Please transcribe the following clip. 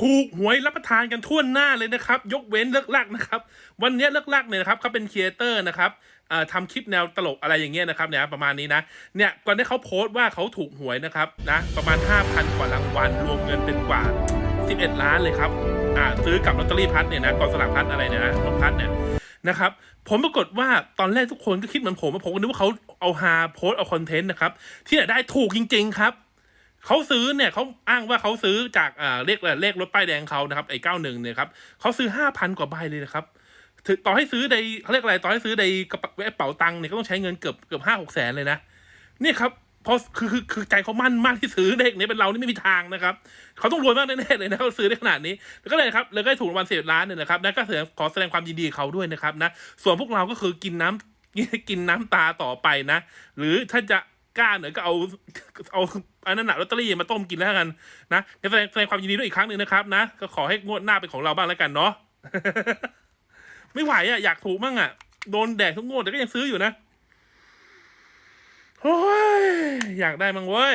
ถูกหวยรับประทานกันทั่วหน้าเลยนะครับ ยกเว้นเลิกลักนะครับ วันนี้เลิกลักเนี่ยนะครับเขาเป็นครีเอเตอร์นะครับทำคลิปแนวตลกอะไรอย่างเงี้ยนะครับเนี่ยประมาณนี้นะเนี่ยก่อนที่เขาโพสต์ว่าเขาถูกหวยนะครับนะประมาณ 5,000 กว่ารางวัลรวมเงินเป็นกว่า 11 ล้านเลยครับอ่าซื้อกับลอตเตอรี่พัดเนี่ยนะกองสลากพัดอะไรเนี่ยนะนกพัดเนี่ยนะครับผมปรากฏว่าตอนแรกทุกคนก็คิดเหมือนผมว่าผมก็นึกว่าเขาเอาฮาโพสต์เอาคอนเทนต์นะครับที่ไหนได้ถูกจริง ๆ ครับ เขาซื้อเนี่ยเขาอ้างว่าเขาซื้อจากอ่าเลขเลขรถป้ายแดงเขานะครับไอ้เก้าหนึ่งเนี่ยครับเขาซื้อห้าพันกว่าใบเลยนะครับถึงต่อให้ซื้อในเขาเรียกอะไรต่อให้ซื้อในกระเป๋าเป๋าตังค์เนี่ยก็ต้องใช้เงินเกือบเกือบห้าหกแสนเลยนะนี่ครับพราะคือคือคือใจเขามั่นมากที่ซื้อเลขนี้เป็นเรานี่ไม่มีทางนะครับเขาต้องรวยมากแน่ๆเลยนะเขาซื้อได้ขนาดนี้แล้วก็เลยครับเลยก็ถูกรางวัลสิบล้านเนี่ยนะครับนะก็ขอแสดงความยินดีเขาด้วยนะครับนะส่วนพวกเราก็คือกินน้ำกินน้ำตาต่อไปนะ หรือถ้าจะ กล้าเหนือก็เอาเอาอันนั้นหนักลอตเตอรี่มาต้มกินแล้วกันนะแสดงแสดงความยินดีด้วยอีกครั้งหนึ่งนะครับนะก็ขอให้งวดหน้าเป็นของเราบ้างแล้วกันเนาะไม่ไหวอะอยากถูกมั่งอะโดนแดดทุกงวดแต่ก็ยังซื้ออยู่นะโอ้ยอยากได้มั่งเว้ย